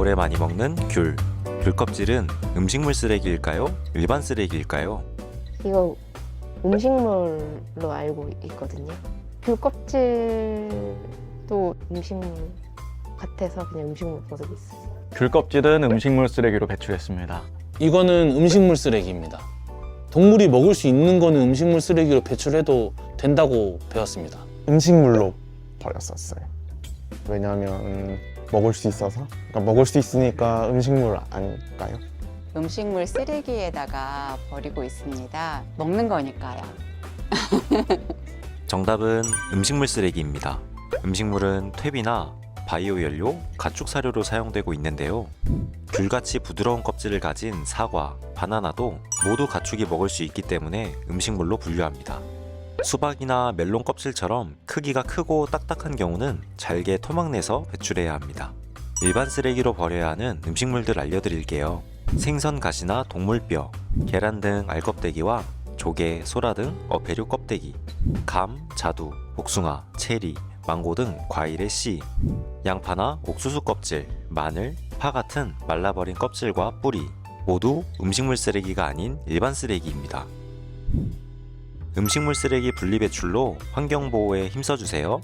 겨울에 많이 먹는 귤. 귤 껍질은 음식물 쓰레기일까요? 일반 쓰레기일까요? 이거 음식물로 알고 있거든요. 귤 껍질도 음식물 같아서 그냥 음식물 버릇 있어요. 귤 껍질은 음식물 쓰레기로 배출했습니다. 이거는 음식물 쓰레기입니다. 동물이 먹을 수 있는 거는 음식물 쓰레기로 배출해도 된다고 배웠습니다. 음식물로 버렸었어요. 왜냐하면 먹을 수 있어서. 그러니까 먹을 수 있으니까 음식물 아닐까요? 음식물 쓰레기에다가 버리고 있습니다. 먹는 거니까요. 정답은 음식물 쓰레기입니다. 음식물은 퇴비나 바이오 연료, 가축 사료로 사용되고 있는데요. 귤같이 부드러운 껍질을 가진 사과, 바나나도 모두 가축이 먹을 수 있기 때문에 음식물로 분류합니다. 수박이나 멜론 껍질처럼 크기가 크고 딱딱한 경우는 잘게 토막내서 배출해야 합니다. 일반 쓰레기로 버려야 하는 음식물들 알려드릴게요. 생선 가시나 동물뼈, 계란 등 알껍데기와 조개, 소라 등 어패류 껍데기, 감, 자두, 복숭아, 체리, 망고 등 과일의 씨, 양파나 옥수수 껍질, 마늘, 파 같은 말라버린 껍질과 뿌리 모두 음식물 쓰레기가 아닌 일반 쓰레기입니다. 음식물 쓰레기 분리 배출로 환경 보호에 힘써주세요.